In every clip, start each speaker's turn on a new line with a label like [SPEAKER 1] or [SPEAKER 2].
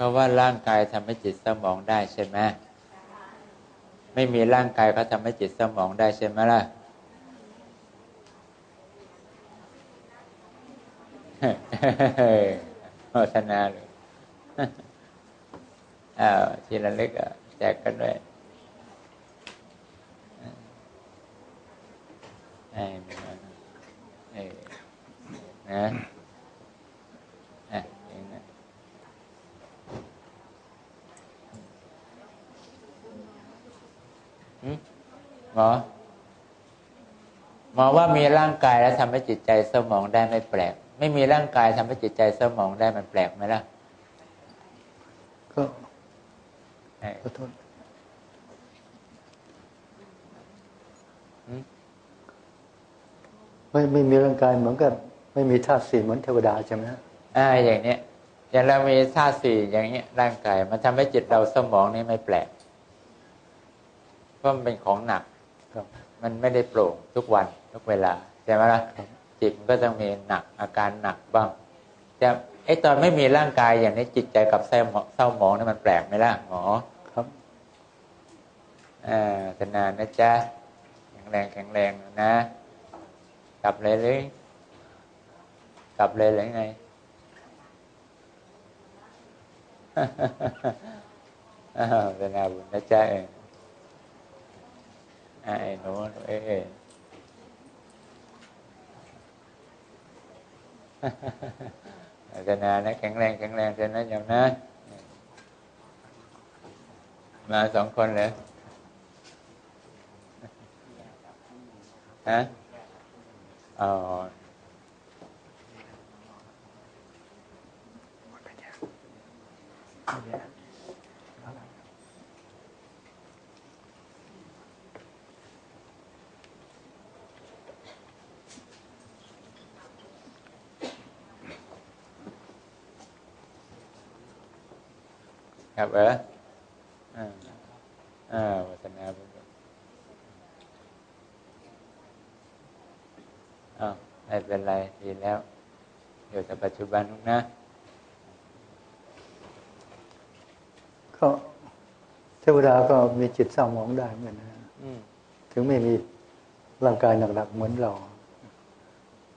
[SPEAKER 1] ราะว่าร่างกายทำให้จิตสมองได้ใช่ไหมไม่มีร่างกายก็ทำให้จิตสมองได้ใช่ไหมล่ะโฆษณาเลยอ้าวทีละเล็กอะแจกกันด้วยไอ้เออนะอะเองนะหึ หมอหมอว่ามีร่างกายแล้วทำให้จิตใจสมองได้ไม่แปลก ไม่มีร่างกายทำให้จิตใจสมองได้มันแปลกไหมล่ะ
[SPEAKER 2] ก็
[SPEAKER 1] เอ้ย
[SPEAKER 2] ขอโทษ
[SPEAKER 1] หืม
[SPEAKER 2] ไม่ไม่มีร่างกายเหมือนกับไม่มีธาตุสี่เหมือนเทวดาใช่ไหมฮะ
[SPEAKER 1] อ่าอย่างเนี้ยอย่างเรามีธาตุสี่อย่างเงี้ยร่างกาย มันทำให้จิตเราสมองนี่ไม่แปลกเพราะมันเป็นของหนัก
[SPEAKER 2] ครับ
[SPEAKER 1] มันไม่ได้โปร่งทุกวันทุกเวลาใช่ไหมล่ะ
[SPEAKER 2] ครับ
[SPEAKER 1] จิตมันก็ต้องมีหนักอาการหนักบ้างแต่ไอตอนไม่มีร่างกายอย่างนี้จิตใจกับเศร้าหมองเศร้าหมองนี่มันแปลกไหมล่ะหมอ
[SPEAKER 2] ครับ
[SPEAKER 1] อ่าธนานนะจ๊ะแข็งแรงแข็งแรงนะกลับเลยหรือกลับเลยหรือไงอ้าวธนาบุญนะจ๊ะเองอ่า ไอ้หนูเอ้ยอาจารย์นะแข็งแรงแข็งแรงเถอะนะยมนะ มาสองคนเลยฮะอ๋อ ครับ เอออ่าอ่าวัฒนาบุญอ้าวไม่เป็นไรดีแล้ว อยู่แต่ปัจจุบันนุกนะ
[SPEAKER 2] ก็เทวดาก็มีจิตเศร้าหมองได้เหมือนกันนะ
[SPEAKER 1] อืม
[SPEAKER 2] ถึงไม่มีร่างกายหนักๆเหมือนเรา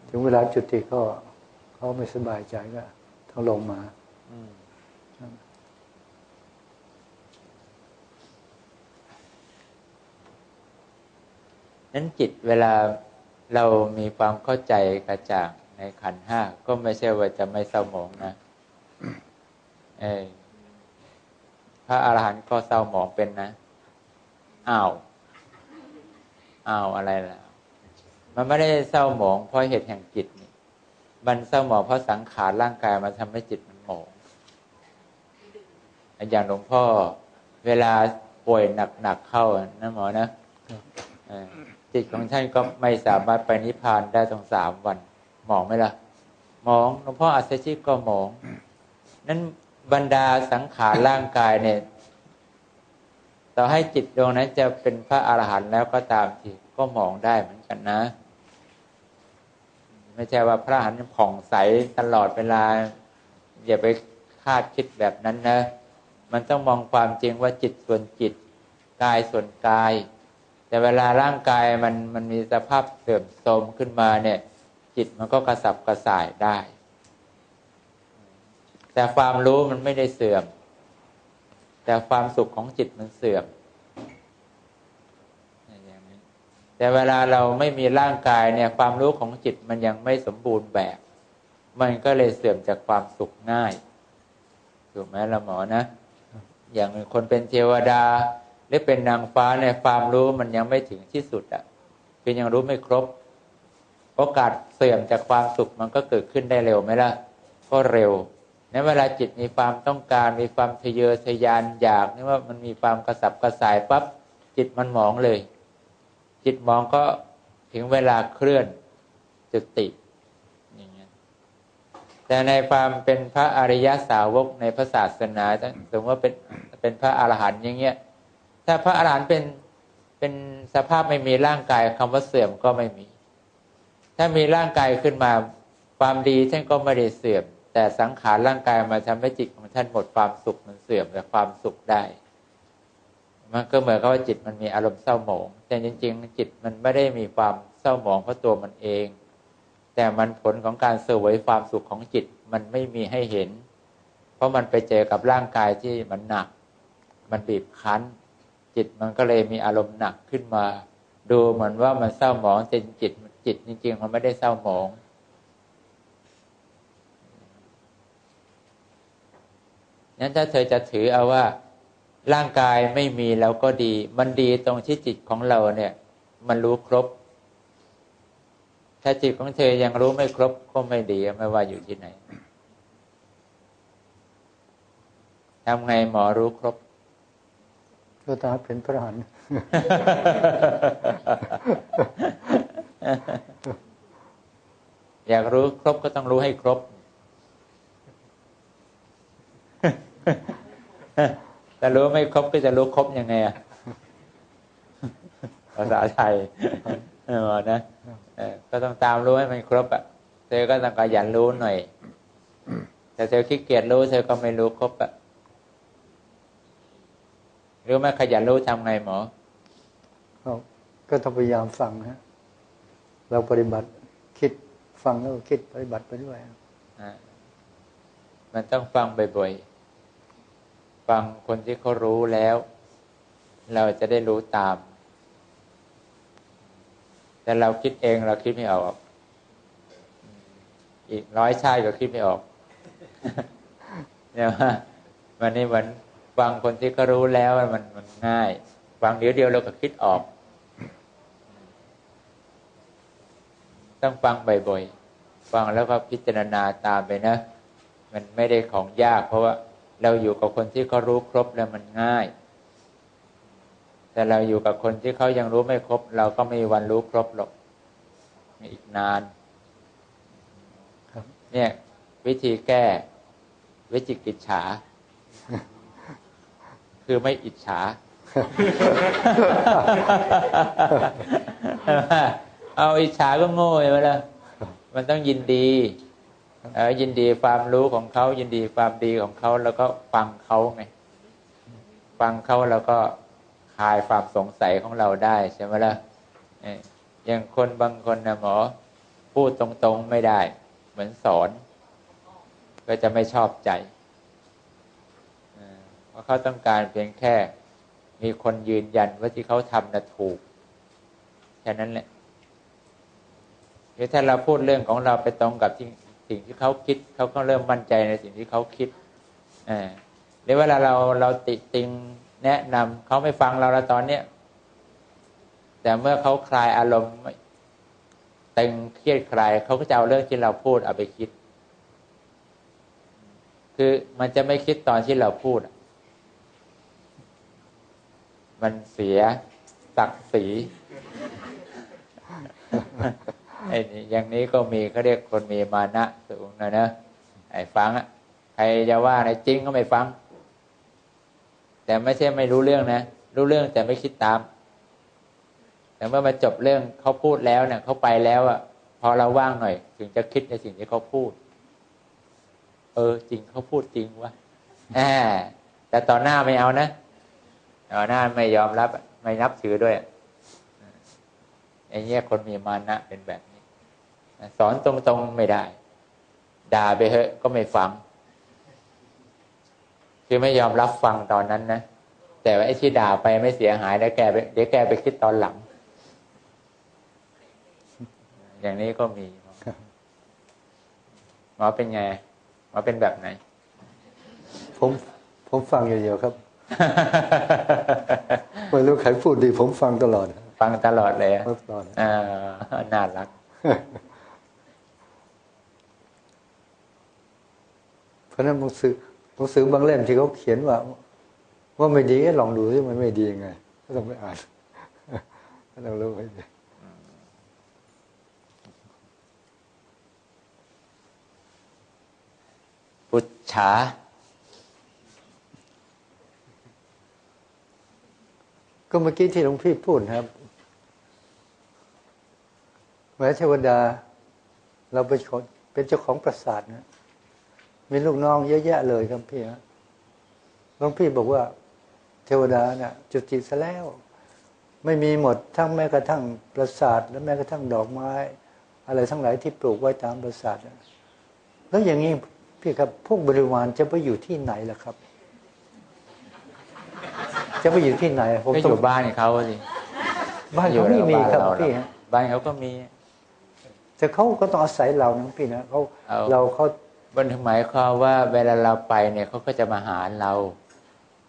[SPEAKER 2] ถึงเวลาจุติก็เขาไม่สบายใจก็ต้องลงมา
[SPEAKER 1] อืม นั้นจิตเวลาเรามีความเข้าใจกระจ่างในขันห้าก็ไม่ใช่ว่าจะไม่เศร้าหมองนะเออพระอาหารหันต์ก็เศร้าหมองเป็นนะอ้าวอ้าวอะไรล่ะ มันไม่ได้เศร้าหมองเพราะเหตุแห่งจิตนี่ มันเศร้าหมองเพราะสังขารร่างกายมันทำให้จิตมันหมองอย่างหลวงพ่อ เวลาป่วยหนักๆเข้านะหมอนะ จิตของท่านก็ไม่สามารถไปนิพพานได้ตรงสามวัน หมองไหมล่ะหมองหลวงพ่ออัศชิก็หมอง นั้นบรรดาสังขารร่างกายเนี่ยต่อให้จิตดวงนั้นจะเป็นพระอรหันต์แล้วก็ตามทีก็มองได้เหมือนกันนะ ไม่ใช่ว่าพระอรหันต์ผ่องใสตลอดเวลา อย่าไปคาดคิดแบบนั้นนะ มันต้องมองความจริงว่าจิตส่วนจิต กายส่วนกาย แต่เวลาร่างกายมันมันมีสภาพเสื่อมโทรมขึ้นมาเนี่ย จิตมันก็กระสับกระส่ายได้ แต่ความรู้มันไม่ได้เสื่อม แต่ความสุขของจิตมันเสื่อมแต่เวลาเราไม่มีร่างกายเนี่ย ความรู้ของจิตมันยังไม่สมบูรณ์แบบ มันก็เลยเสื่อมจากความสุขง่ายถูกไหมละหมอนะ อย่างคนเป็นเทวดา หรือเป็นนางฟ้าเนี่ยความรู้มันยังไม่ถึงที่สุดอะ่ะคือยังรู้ไม่ครบ โอกาสเสื่อมจากความสุขมันก็เกิดขึ้นได้เร็วไหมล่ะก็เร็วในเวลาจิตมีความต้องการ มีความทะเยอทะยานอยากนี่ว่ามันมีความกระสับกระส่ายปั๊บจิตมันหมองเลย จิตมองก็ถึงเวลาเคลื่อนจุติอย่างเงี้ยแต่ในความเป็นพระอริยสาวกในพระศาสนาสมมติว่าเป็นเป็นพระอรหันต์อย่างเงี้ย ถ้าพระอรหันต์เป็นเป็นสภาพไม่มีร่างกายคำว่าเสื่อมก็ไม่มี ถ้ามีร่างกายขึ้นมาความดีท่านก็ไม่ได้เสื่อม แต่สังขารร่างกายมาทำให้จิตของท่านหมดความสุขมันเสื่อมแต่ความสุขได้ มันก็เหมือนกับว่าจิตมันมีอารมณ์เศร้าหมอง แต่จริง ๆ จิตมันไม่ได้มีความเศร้าหมองเพราะตัวมันเอง แต่มันผลของการเสวยความสุขของจิตมันไม่มีให้เห็น เพราะมันไปเจอกับร่างกายที่มันหนัก มันบีบคั้น จิตมันก็เลยมีอารมณ์หนักขึ้นมา ดูเหมือนว่ามันเศร้าหมองแต่จิตจิตจริงๆมันไม่ได้เศร้าหมองนั้นถ้าเธอจะถือเอาว่าร่างกายไม่มีแล้วก็ดี มันดีตรงที่จิตของเราเนี่ย มันรู้ครบ ถ้าจิตของเธอยังรู้ไม่ครบก็ไม่ดีไม่ว่าอยู่ที่ไหนทำไงหมอรู้ครบ
[SPEAKER 2] ก็ตาเป็นพระหัน
[SPEAKER 1] อยากรู้ครบก็ต้องรู้ให้ครบ แต่รู้ไม่ครบก็จะรู้ครบยังไงอะภาษาไทยเออนะก็ต้องตามรู้ให้มันครบอะ เธอก็ต้องขยันรู้หน่อย แต่เธอขี้เกียจรู้ เธอก็ไม่รู้ครบอะ รู้ไหมขยันรู้ทำไงหมอ
[SPEAKER 2] ก็ก็ต้องพยายามฟังฮะเราปฏิบัติคิดฟังแล้วก็คิดปฏิบัติไปด้วย
[SPEAKER 1] อ่ามันต้องฟังบ่อยๆฟังคนที่เขารู้แล้ว เราจะได้รู้ตาม แต่เราคิดเองเราคิดไม่ออก อีกร้อยชาติก็คิดไม่ออกเนี่ยว่าวันนี้เหมือน ฟังคนที่เขารู้แล้วมันมันง่ายฟังเดียวเดียวเราก็คิดออก ต้องฟังบ่อยๆฟังแล้วก็พิจารณาตามไปนะ มันไม่ได้ของยาก เพราะว่าเราอยู่กับคนที่เขารู้ครบแล้วมันง่าย แต่เราอยู่กับคนที่เขายังรู้ไม่ครบ เราก็ไม่มีวันรู้ครบหรอกอีกนาน
[SPEAKER 2] ครับ
[SPEAKER 1] เนี่ย วิธีแก้ วิจิกิจฉา คือไม่อิจฉาเอาอิจฉาก็โง่ไปแล้วมันต้องยินดีเออยินดีความรู้ของเขายินดีความดีของเขาแล้วก็ฟังเขาไงฟังเขาแล้วก็คลายความสงสัยของเราได้ใช่ไหมล่ะเอออย่างคนบางคนนะหมอ พูดตรงๆไม่ได้ เหมือนสอน ก็จะไม่ชอบใจเอ อเพราเขาต้องการเพียงแค่มีคนยืนยันว่าที่เขาทำน่ะถูกแค่นั้นแหละหรือถ้าเราพูดเรื่องของเราไปตรงกับสิ่งที่เขาคิด เขาก็เริ่มมั่นใจในสิ่งที่เขาคิดเออหรือเวลาเราเราติติงแนะนำเขาไม่ฟังเราแล้วตอนเนี้ยแต่เมื่อเขาคลายอารมณ์ตึงเครียดคลายเขาก็จะเอาเรื่องที่เราพูดเอาไปคิด คือมันจะไม่คิดตอนที่เราพูดอะ มันเสียศักดิ์ศรีไอ้นี่อย่างนี้ก็มีเขาเรียกคนมีมานะสูงนะเนอะไอ้ฟังอะใครจะว่าในจริงก็ไม่ฟัง แต่ไม่ใช่ไม่รู้เรื่องนะรู้เรื่องแต่ไม่คิดตาม แต่เมื่อมาจบเรื่องเขาพูดแล้วเนี่ยเขาไปแล้วอะพอเราว่างหน่อย ถึงจะคิดในสิ่งที่เขาพูด เออ จริงเขาพูดจริงวะแหมแต่ต่อหน้าไม่เอานะ ต่อหน้าไม่ยอมรับ ไม่นับถือด้วยไอ้เนี้ยคนมีมานะเป็นแบบนี้ สอนตรงๆไม่ได้ ด่าไปเถอะก็ไม่ฟัง คือไม่ยอมรับฟังตอนนั้นนะแต่ว่าไอ้ที่ด่าไปไม่เสียหายแล้วแกไปเดี๋ยวแกไปคิดตอนหลัง อย่างนี้ก็มีหมอเป็นไงหมอเป็นแบบไหน
[SPEAKER 2] ผมผมฟังอย่างเดียวครับ ไม่รู้ใครพูดดีผมฟังตลอด
[SPEAKER 1] ฟังตลอดเลยอะ
[SPEAKER 2] ฟังตลอด
[SPEAKER 1] อ่าน่ารัก
[SPEAKER 2] เพราะฉะนั้นหนังสือหนังสือบางเล่มที่เขาเขียนว่า ว่าไม่ดีลองดูที่มันไม่ดียังไงก็ต้องไปอ่านก็ต้องรู้ให้ดี
[SPEAKER 1] ปุจฉา
[SPEAKER 2] ก็เมื่อกี้ที่หลวงพี่พูดครับแม้เทวดา เราเป็นคนเป็นเจ้าของปราสาทนะมีลูกน้องเยอะแยะเลยครับพี่ฮะหลวงพี่บอกว่า เทวดาน่ะ จุติซะแล้ว ไม่มีหมดทั้งแม้กระทั่งปราสาท และแม้กระทั่งดอกไม้ อะไรทั้งหลายที่ปลูกไว้ตามปราสาทนะแล้วอย่างนี้พี่ครับพวกบริวารจะไปอยู่ที่ไหนล่ะครับ จะไปอยู่ที่ไหนผม
[SPEAKER 1] ก็อ
[SPEAKER 2] ต้อง
[SPEAKER 1] ยู่บ้านเขาสิ
[SPEAKER 2] บ้านเขาไม่มีครับ
[SPEAKER 1] อยู่ใน
[SPEAKER 2] พี่
[SPEAKER 1] บ้านเรา
[SPEAKER 2] ฮะ
[SPEAKER 1] บ้านเขาก็มี
[SPEAKER 2] แต่เขาก็ต้องอาศัยเรานะพี่นะเขา
[SPEAKER 1] เอา
[SPEAKER 2] เราเขา
[SPEAKER 1] บนหมายความว่าเวลาเราไปเนี่ยเขาก็จะมาหาเรา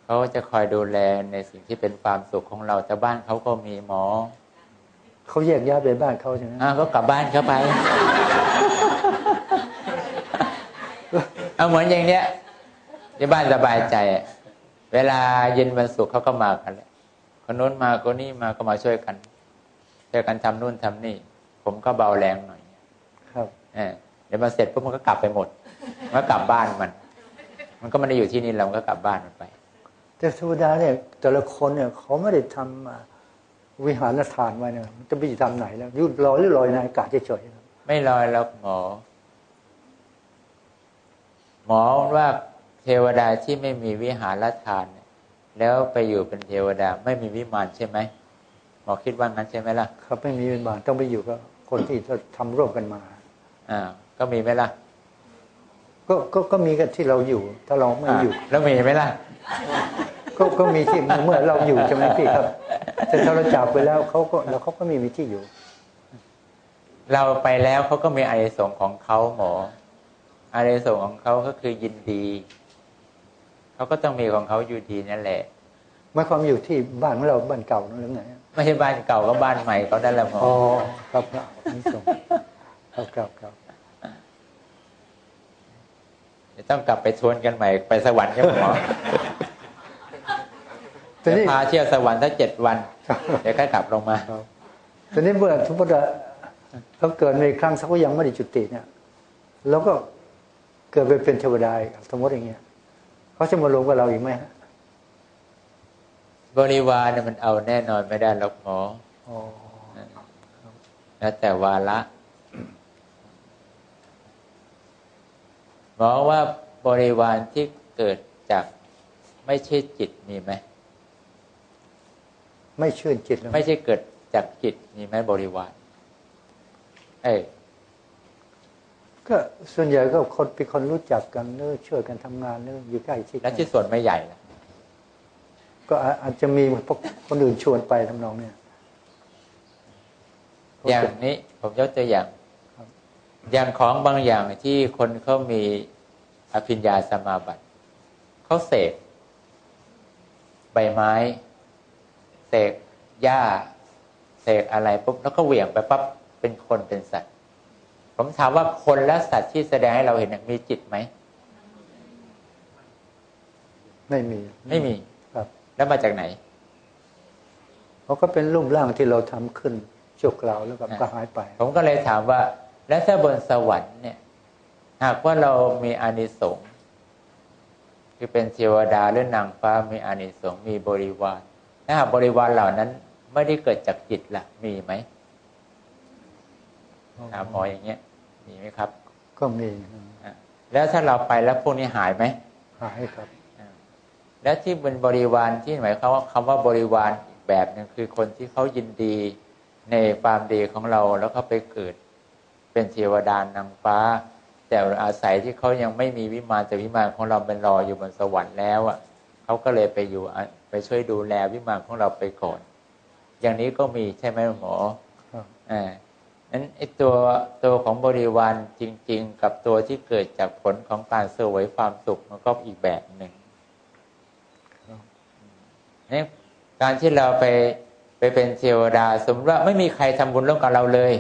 [SPEAKER 1] เขาจะคอยดูแลในสิ่งที่เป็นความสุขของเราแต่บ้านเขาก็มีหมอ
[SPEAKER 2] เขาแยกย้ายไปบ้านเขาใช่ไหม
[SPEAKER 1] อ่าก็กลับบ้านเขาไปเอาเหมือนอย่างเนี้ยที่บ้านสบายใจอะ เวลาเย็นวันศุกร์เขาก็มากันแหละคนนู้นมาคนนี้มาก็มาช่วยกันช่วยกันทำนู่นทำนี่ ผมก็เบาแรงหน่อย
[SPEAKER 2] ครับ
[SPEAKER 1] เออเดี๋ยวมาเสร็จปุ๊บมันก็กลับไปหมดมันก็กลับบ้านมัน มันก็ไม่ได้อยู่ที่นี่เรามันก็กลับบ้านมันไป
[SPEAKER 2] แต่เทวดาเนี่ยแต่ละคนเนี่ยเขาไม่ได้ทำอ่าวิหารทานไว้เนี่ยมันจะไปอยู่ทำไหนแล้วอยุดลอยหรือลอยในอากาศเฉยๆครับ
[SPEAKER 1] ไม่ลอยแล้วหมอ หมอว่า เทวดาที่ไม่มีวิหารทานเนี่ยแล้วไปอยู่เป็นเทวดาไม่มีวิมานใช่ไหมหมอคิดว่างั้นใช่ไหมล่ะ
[SPEAKER 2] ครับไม่มีเป็นบ้านต้องไปอยู่กับคนที่เราทำร่วมกันมา
[SPEAKER 1] อ่าก็มีไหมล่ะ
[SPEAKER 2] ก็ก็ก็มีกันที่เราอยู่ ถ้าเราไม่อยู่า
[SPEAKER 1] แล้วมีไหมล่ะ
[SPEAKER 2] ก็ก็มีที่เมื่อเราอยู่ใช่ไหมพี่ครับ แต่ถ้าเราจากไปแล้วเขาก็แล้วเขาก็ไม่มีที่อยู่
[SPEAKER 1] เราไปแล้วเขาก็มีอานิสงส์ของเขาหมออานิสงส์ของเขาก็คือยินดี เขาก็ต้องมีของเขาอยู่ดีนั่นแหละ
[SPEAKER 2] หมายความอยู่ที่บ้านของเราบ้านเก่านั่นหรือไง
[SPEAKER 1] ไม่ใช่บ้านเก่าก็บ้านใหม่เขาได้ละหมอ
[SPEAKER 2] อ๋อครับครับนี่ส่งครับครับครับ
[SPEAKER 1] เดี๋ยวต้องกลับไปทวนกันใหม่ไปสวรรค์ครับหมอ
[SPEAKER 2] ที
[SPEAKER 1] เดี๋ยว
[SPEAKER 2] นี้
[SPEAKER 1] พาเที่ยวสวรรค์สักเจ็ดวันเดี๋ยวก็กลับลงมา
[SPEAKER 2] ครับทีนี้เมื่อสมมติว่าเราเกิดในครั้งสักว่ายังไม่ได้จุติเนี่ยเราก็เกิดไปเป็นเทวดาอีกสมมติอย่างเงี้ย เขาจะมาลงกับเราอีกไหมฮะ
[SPEAKER 1] บริวารเนี่ยมันเอาแน่นอนไม่ได้หรอกหมอ
[SPEAKER 2] อ๋อ
[SPEAKER 1] แล้วแต่วาระหมอว่าบริวารที่เกิดจากไม่ใช่จิตมีไหม
[SPEAKER 2] ไม่ชื่นจิตเลย
[SPEAKER 1] ไม่ใช่เกิดจากจิตมีไหมบริวาร เอ้ย
[SPEAKER 2] ก็ส่วนใหญ่ก็คนเป็นคนรู้จักกันเนื้อช่วยกันทำงานเนื้ออยู่ใกล้ชิดกั
[SPEAKER 1] แล้ว
[SPEAKER 2] น
[SPEAKER 1] ที่ส่วนไม่ใหญ่ล่ะ
[SPEAKER 2] ก็อาอาจจะมีพวกคนอื่นชวนไปทำนองเนี่ย
[SPEAKER 1] อย่างนี้ผมยกตัวอย่าง
[SPEAKER 2] ครับ
[SPEAKER 1] อย่างของบางอย่างที่คนเขามีอภิญญาสมาบัติเขาเสกใบไม้เสกหญ้าเสกอะไรปุ๊บแล้วก็เหวี่ยงไปปั๊บเป็นคนเป็นสัตว์ ผมถามว่าคนและสัตว์ที่แสดงให้เราเห็นเนี่ยมีจิตไหม
[SPEAKER 2] ไม่มี
[SPEAKER 1] ไม่มี
[SPEAKER 2] ครับ
[SPEAKER 1] แล้วมาจากไหน
[SPEAKER 2] เขาก็เป็นรูปร่างที่เราทำขึ้นชั่วคราวแล้วก็
[SPEAKER 1] อ่า
[SPEAKER 2] ก็หายไป
[SPEAKER 1] ผมก็เลยถามว่า แล้วถ้าบนสวรรค์เนี่ย หากว่าเรามีอานิสงส์คือเป็นเทวดาหรือนางฟ้ามีอานิสงส์มีบริวารถ้าหากบริวารเหล่านั้น ไม่ได้เกิดจากจิตละมีไหม ถามหมออย่างเงี้ยมีไหมครับ
[SPEAKER 2] ก็มี
[SPEAKER 1] อะแล้วถ้าเราไปแล้วพวกนี้หายไหม
[SPEAKER 2] หายครับ
[SPEAKER 1] อะแล้วที่เป็นบริวารที่หมายความว่าคำว่าบริวารอีกแบบหนึงคือคนที่เขายินดีในความดีของเราแล้วเขาไปเกิด เป็นเทวดานางฟ้า แต่อาศัยที่เขายังไม่มีวิมานแต่วิมานของเราเป็นรออยู่บนสวรรค์แล้วอะเขาก็เลยไปอยู่อะไปช่วยดูแลวิมานของเราไปก่อน อย่างนี้ก็มีใช่ไหมหมอ
[SPEAKER 2] ครับ
[SPEAKER 1] อ่า นั้นไอ้ตัวตัวของบริวารจริง ๆ กับตัวที่เกิดจากผลของการเสวยความสุขมันก็อีกแบบหนึ่งนี่การที่เราไปไปเป็นเทวดา สมมติว่าไม่มีใครทำบุญร่วมกับเราเลย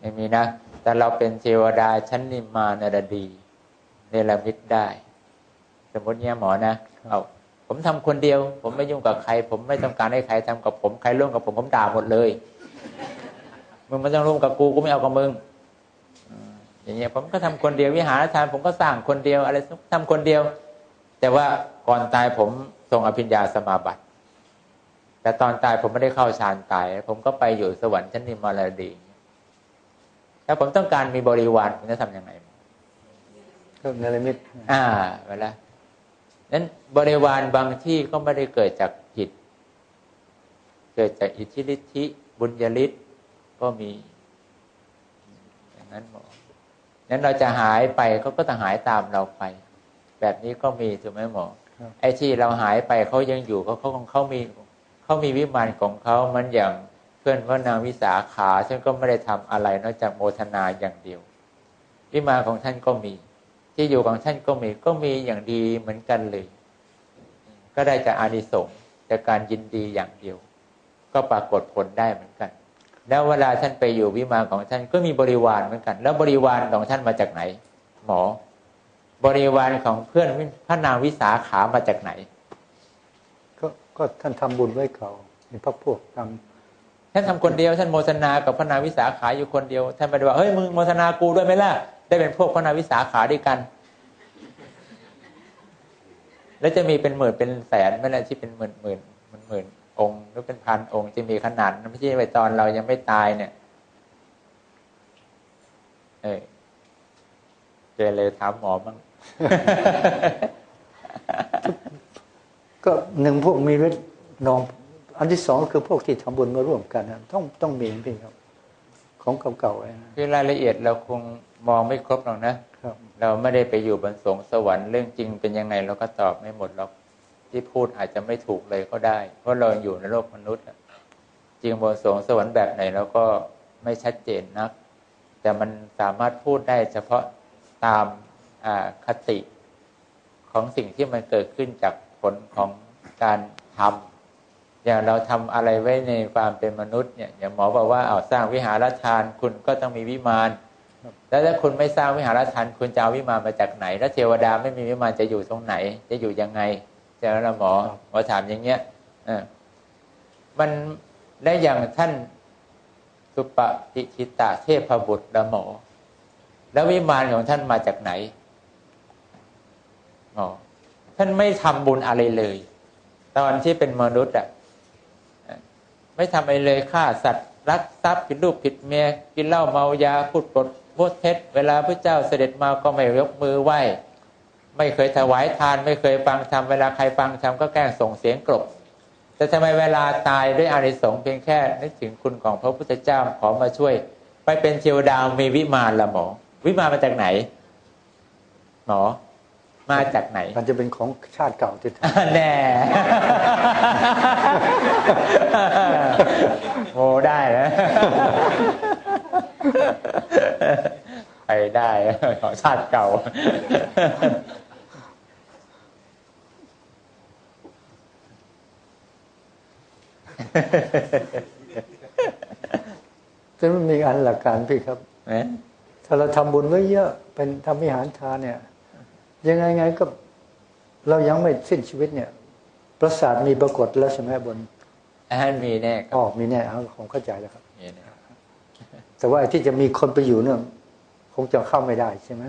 [SPEAKER 1] ไม่มีนะ แต่เราเป็นเทวดาชั้นนิมมานรดีเนรมิตได้ สมมติเนี่ยหมอนะเอาผมทำคนเดียว ผมไม่ยุ่งกับใคร ผมไม่ต้องการให้ใครทำกับผม ใครร่วมกับผมผมด่าหมดเลย มึงไม่ต้องร่วมกับกูกูไม่เอากับมึงอืมอย่างเงี้ยผมก็ทำคนเดียววิหารทานผมก็สร้างคนเดียวอะไรทำคนเดียว แต่ว่าก่อนตายผมทรงอภิญญาสมาบัติ แต่ตอนตายผมไม่ได้เข้าฌานตาย ผมก็ไปอยู่สวรรค์ชั้นนิมมารดีถ้าผมต้องการมีบริวารผมจะทำยังไง
[SPEAKER 2] ก็เนรมิต
[SPEAKER 1] อ่าเวลานั้นบริวารบางที่ก็ไม่ได้เกิดจากจิต เกิดจากอิทธิฤทธิบุญญาฤทธิ์ ก็มีอย่างนั้นหมอนั้นเราจะหายไปเขาก็จะหายตามเราไป แบบนี้ก็มีถูกไหมหมอ
[SPEAKER 2] ครับ
[SPEAKER 1] ไอ้ที่เราหายไปเขายังอยู่เขาเขาเขามีเขามีวิมานของเขามันอย่างเพื่อนว่านางวิสาขาฉันก็ไม่ได้ทำอะไรนอกจากโมทนาอย่างเดียว วิมานของท่านก็มี ที่อยู่ของท่านก็มีก็มีอย่างดีเหมือนกันเลย ก็ได้จากอานิสงส์จากการยินดีอย่างเดียว ก็ปรากฏผลได้เหมือนกัน แล้วเวลาท่านไปอยู่วิมานของท่านก็มีบริวารเหมือนกัน แล้วบริวารของท่านมาจากไหน หมอ บริวารของเพื่อนพระนางวิสาขามาจากไหน
[SPEAKER 2] ก็ก็ท่านทำบุญไว้เขามีพระพวกท
[SPEAKER 1] ท่านทำคนเดียวท่านโมทนากับพระนางวิสาขาอยู่คนเดียวท่านไม่ได้ว่าเฮ้ยมึงโมทนากูด้วยไหมล่ะได้เป็นพวกพระนางวิสาขาด้วยกัน แล้วจะมีเป็นหมื่นเป็นแสนไม่ละที่เป็นหมื่นหมื่นหมื่นหมื่น องค์หรือเป็นพันองค์จะมีขนาดนั้นไม่ใช่ไปตอนเรายังไม่ตายเนี่ย เออเจอเลยถามหมอบ้างำ
[SPEAKER 2] ก็หนึ่งพวกมีฤทธิ์นอง อันที่สองก็คือพวกที่ทำบุญมาร่วมกันนะต้องต้องมีพี่ครับ ของเก่าๆไว้นะ
[SPEAKER 1] คือรายละเอียดเราคงมองไม่ครบหรอกนะ
[SPEAKER 2] ครับ
[SPEAKER 1] เราไม่ได้ไปอยู่บนสวงสวรรค์เรื่องจริงเป็นยังไงเราก็ตอบไม่หมดหรอก ที่พูดอาจจะไม่ถูกเลยก็ได้ เพราะเราอยู่ในโลกมนุษย์จริงบนสวงสวรรค์แบบไหนเราก็ไม่ชัดเจนนัก แต่มันสามารถพูดได้เฉพาะตามคติของสิ่งที่มันเกิดขึ้นจากผลของการทำอย่างเราทำอะไรไว้ในความเป็นมนุษย์เนี่ยอย่างหมอบอกว่าเอาสร้างวิหารทานคุณก็ต้องมีวิมานแล้วถ้าคุณไม่สร้างวิหารทานคุณจะเอาวิมานมาจากไหน แล้วเทวดาไม่มีวิมานจะอยู่ตรงไหน จะอยู่ยังไง ใช่ไหมล่ะหมอหมอถามอย่างเงี้ยเออมันได้อย่างท่านสุปฏิทิตาเทพบุตรละหมอ แล้ววิมานของท่านมาจากไหนหมอท่านไม่ทำบุญอะไรเลย ตอนที่เป็นมนุษย์อะเอ่อไม่ทำอะไรเลยฆ่าสัตว์รักทรัพย์ผิดลูกผิดเมียกินเหล้าเมายาพูดปดพูดเท็จ เวลาพระเจ้าเสด็จมาก็ไม่ยกมือไหว้ ไม่เคยถวายทาน ไม่เคยฟังธรรมเวลาใครฟังธรรมก็แกล้งส่งเสียงกรบแต่ทำไมเวลาตายด้วยอานิสงส์เพียงแค่นึกถึงคุณของพระพุทธเจ้าขอมาช่วย ไปเป็นเทวดามีวิมานละหมอ วิมานมาจากไหน หมอ มาจากไหน
[SPEAKER 2] มันจะเป็นของชาติเก่าที่ท
[SPEAKER 1] แน่โมได้นะไปได้ของชาติเก่าำ
[SPEAKER 2] แต่มันมีอันหลักการพี่ครับ
[SPEAKER 1] เอ๊ะ
[SPEAKER 2] ถ้าเราทำบุญไว้เยอะ เป็นทำวิหารทานเนี่ย ยังไงไงก็ เรายังไม่สิ้นชีวิตเนี่ย ประสาทมีปรากฏแล้วใช่ไหมบน
[SPEAKER 1] อันนั้นมีแน่ครั
[SPEAKER 2] อ๋
[SPEAKER 1] บ
[SPEAKER 2] อมีแน่เอาผมเข้าใจแล้วครับ
[SPEAKER 1] มีแน่
[SPEAKER 2] แต่ว่าไอ้ที่จะมีคนไปอยู่เนี่ยคงจะเข้าไม่ได้ใช่ไหม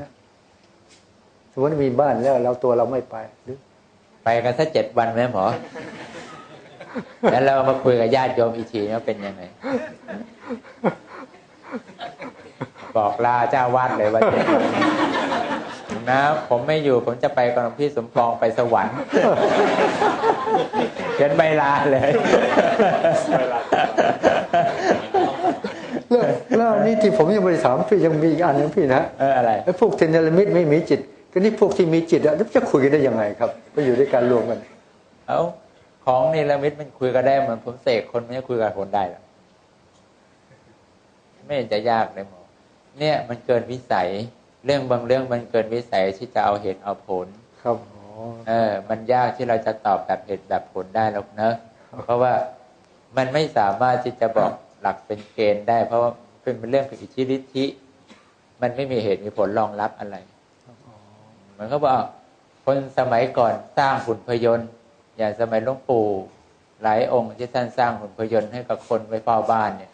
[SPEAKER 2] สมมติมีบ้านแล้วเราตัวเราไม่ไปหรือ
[SPEAKER 1] ไปกันสักเจ็ดวันไหมหมอ แล้วเรามาคุยกับญาติโยมอีกทีว่าเป็นยังไง บอกลาเจ้าวาดเลยว่าเจ็ดวันนะ ผมไม่อยู่ผมจะไปกับหลวงพี่สมปองไปสวรรค์เขียนใบลาเลย
[SPEAKER 2] แล้วแล้วอันนี่ที่ผมยังไม่ได้ถามพี่ยังมีอีกอันหนึงพี่นะ
[SPEAKER 1] เอออะไร
[SPEAKER 2] ไอ้พวกเทนเนลมิตไม่มีจิตก็นี่พวกที่มีจิตอะแล้วจะคุยกันได้ยังไงครับไปอยู่ด้วยกันรวมกัน
[SPEAKER 1] เอา ของนิรมิตมันคุยกันได้เหมือนผมเสกคนไม่จะคุยกับคนได้หรอกไม่เห็นจะยากเลยหมอเนี่ยมันเกินวิสัย เรื่องบางเรื่องมันเกินวิสัยที่จะเอาเหตุเอาผล
[SPEAKER 2] ครับอ๋อ
[SPEAKER 1] เออ มันยากที่เราจะตอบแบบเหตุแบบผลได้หรอกเนอะเพราะว่ามันไม่สามารถที่จะบอกหลักเป็นเกณฑ์ได้ เพราะว่าเป็นเรื่องของอิทธิฤทธิ มันไม่มีเหตุมีผลรองรับอะไรเหมือนเขาบอกคนสมัยก่อนสร้างหุ่นพยนต์ อย่างสมัยหลวงปู่หลายองค์ที่ท่านสร้างหุ่นพยนต์ให้กับคนไว้เฝ้าบ้านเนี่ย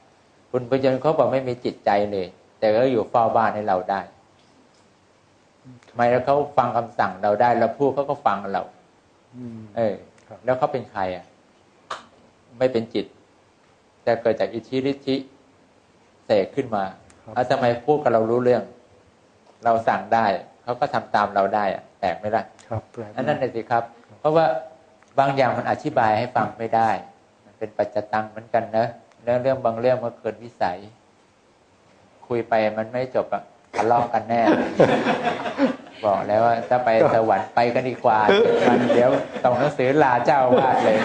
[SPEAKER 1] หุ่นพยนต์เขาบอกไม่มีจิตใจเลย แต่ก็อยู่เฝ้าบ้านให้เราได้ทำไมแล้วเขาฟังคำสั่งเราได้เราพูดเขาก็ฟังเรา
[SPEAKER 2] อืม
[SPEAKER 1] เออ
[SPEAKER 2] ครับ
[SPEAKER 1] แล้วเขาเป็นใครอะ ไม่เป็นจิต แต่เกิดจากอิทธิฤทธิเสกขึ้นมาแล้วทำไมพูดกับเรารู้เรื่อง เราสั่งได้ เขาก็ทำตามเราได้อะแปลกไหมล่ะ
[SPEAKER 2] ครับแปลก
[SPEAKER 1] อันนั้นเลยสิครับ เพราะว่า บางอย่างมันอธิบายให้ฟังไม่ได้ มันเป็นปัจจตังเหมือนกันนะเรื่องเรื่องบางเรื่องมันเกินวิสัย คุยไปมันไม่จบอะทะเลาะกันแน่ บอกแล้วว่าถ้าไปสวรรค์ไปกันดีกว่า มันเดี๋ยวต้องหนังสือลาเจ้าวาดเลย